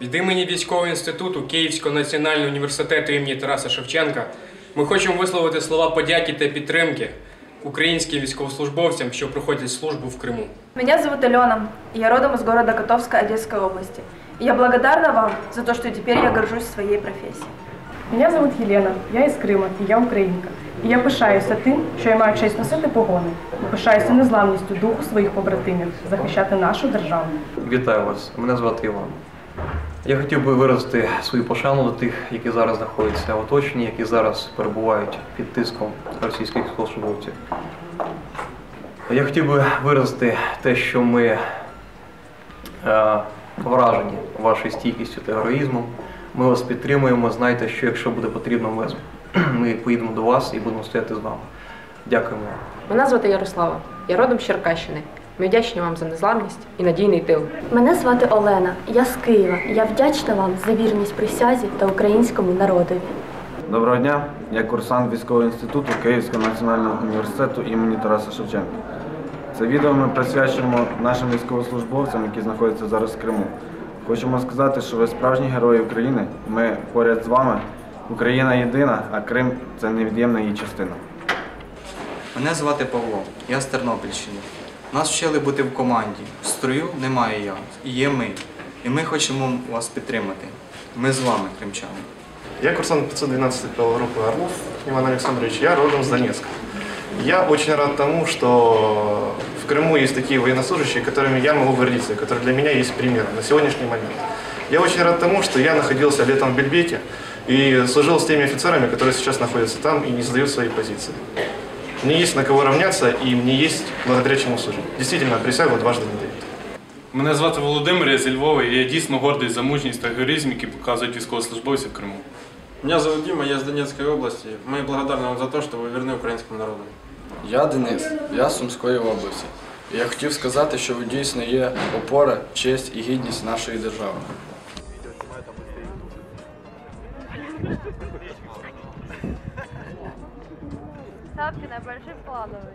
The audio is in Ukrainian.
Від імені військового інституту Київського національного університету імені Тараса Шевченка ми хочемо висловити слова подяки та підтримки українським військовослужбовцям, що проходять службу в Криму. Меня зовут Алена, и я родом из города Котовска Одесской области. И я благодарна вам за то, что теперь я горжусь своей профессией. Мене звуть Єлена, я із Крима, і я українка. І я пишаюся тим, що я маю честь носити погони. І пишаюся незламністю духу своїх побратимів, захищати нашу державу. Вітаю вас, мене звати Іван. Я хотів би виразити свою пошану до тих, які зараз знаходяться в оточенні, які зараз перебувають під тиском російських військовослужбовців. Я хотів би виразити те, що ми е, вражені вашою стійкістю та героїзмом. Ми вас підтримуємо. Знайте, що якщо буде потрібно, ми, ми поїдемо до вас і будемо стояти з вами. Дякуємо. Мене звати Ярослава. Я родом з Черкащини. Ми вдячні вам за незламність і надійний тил. Мене звати Олена, я з Києва. Я вдячна вам за вірність присязі та українському народові. Доброго дня, я курсант військового інституту Київського національного університету імені Тараса Шевченка. Це відео ми присвячуємо нашим військовослужбовцям, які знаходяться зараз в Криму. Хочемо сказати, що ви справжні герої України. Ми поряд з вами. Україна єдина, а Крим це невід'ємна її частина. Мене звати Павло, я з Тернопільщини. Нас вчили бути в команді. В строю немає я, і є ми. І ми хочемо вас підтримати. Ми з вами, кримчани. Я курсант 512 группы Орлов Иван Александрович, я родом с Донецка. Я очень рад тому, что в Крыму есть такие военнослужащие, которыми я могу гордиться, которые для меня есть примером на сегодняшний момент. Я очень рад тому, что я находился летом в Бельбете и служил с теми офицерами, которые сейчас находятся там и не сдают свои позиции. Мне есть на кого равняться и мне есть благодаря чему служить. Действительно, присягу дважды не дают. Мене звати Володимир, я зі Львова, і я дійсно гордий за мужність та героїзм, які показують військовослужбовці в Криму. Меня зовут Дима, я из Донецкой области. Мы благодарны вам за то, что ви верны українському народу. Я Денис, я з Сумської області. І я хотів сказати, що ви дійсно є опора, честь і гідність нашої держави. Ставки на большой вкладывай.